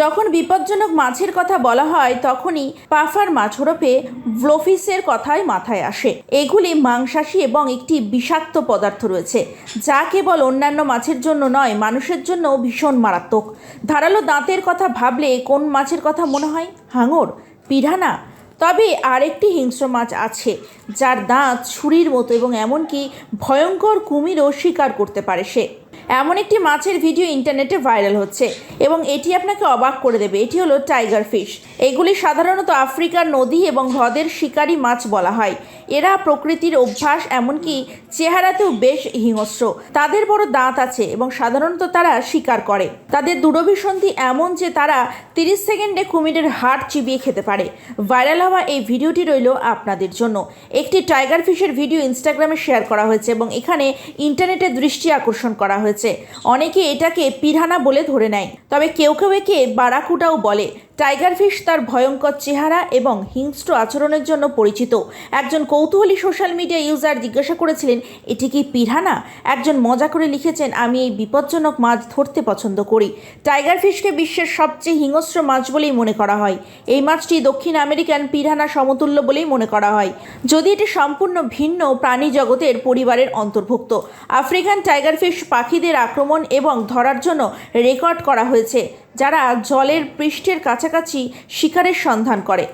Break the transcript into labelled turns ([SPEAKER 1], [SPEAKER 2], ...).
[SPEAKER 1] যখন বিপজ্জনক মাছের কথা বলা হয়, তখনই পাফার মাছ ওরফে ব্লোফিসের কথাই মাথায় আসে। এগুলি মাংসাশী এবং একটি বিষাক্ত পদার্থ রয়েছে, যা কেবল অন্যান্য মাছের জন্য নয়, মানুষের জন্য ভীষণ মারাত্মক। ধারালো দাঁতের কথা ভাবলে কোন মাছের কথা মনে হয়? হাঙর, পিরানা? তবে আরেকটি হিংস্র মাছ আছে, যার দাঁত ছুরির মতো এবং এমনকি ভয়ঙ্কর কুমিরও শিকার করতে পারে সে। এমন একটি মাছের ভিডিও ইন্টারনেটে ভাইরাল হচ্ছে এবং এটি আপনাকে অবাক করে দেবে। এটি হলো টাইগার ফিশ এগুলি সাধারণত আফ্রিকার নদী এবং হ্রদের শিকারী মাছ বলা হয়। এরা প্রকৃতির অভ্যাস, এমনকি চেহারাতেও বেশ হিংস্র। তাদের বড় দাঁত আছে এবং সাধারণত তারা শিকার করে। তাদের দূরভিসন্ধি এমন যে তারা তিরিশ সেকেন্ডে কুমিরের হাড় চিবিয়ে খেতে পারে। ভাইরাল হওয়া এই ভিডিওটি রইল আপনাদের জন্য। একটি টাইগার ফিশের ভিডিও ইনস্টাগ্রামে শেয়ার করা হয়েছে এবং এখানে ইন্টারনেটে দৃষ্টি আকর্ষণ করা হয়েছে অনেকে এটাকে পিরানা বলে ধরে নেয়। তবে কেউ কেউ একে বারাকুটাও বলে। টাইগার ফিশ তার ভয়ঙ্কর চেহারা এবং হিংস্র আচরণের জন্য পরিচিত। একজন কৌতূহলী সোশ্যাল মিডিয়া ইউজার জিজ্ঞাসা করেছিলেন, এটি কি পিরানা? একজন মজা করে লিখেছেন, আমি এই বিপজ্জনক মাছ ধরতে পছন্দ করি। টাইগার ফিশকে বিশ্বের সবচেয়ে হিংস্র মাছ বলেই মনে করা হয়। এই মাছটি দক্ষিণ আমেরিকান পিরানা সমতুল্য বলেই মনে করা হয়। যদি এটি সম্পূর্ণ ভিন্ন প্রাণী জগতের পরিবারের অন্তর্ভুক্ত। আফ্রিকান টাইগার ফিশ পাখিদের আক্রমণ এবং ধরার জন্য রেকর্ড করা হয়েছে। যারা জলের পৃষ্ঠের কাছাকাছি শিকারের সন্ধান করে।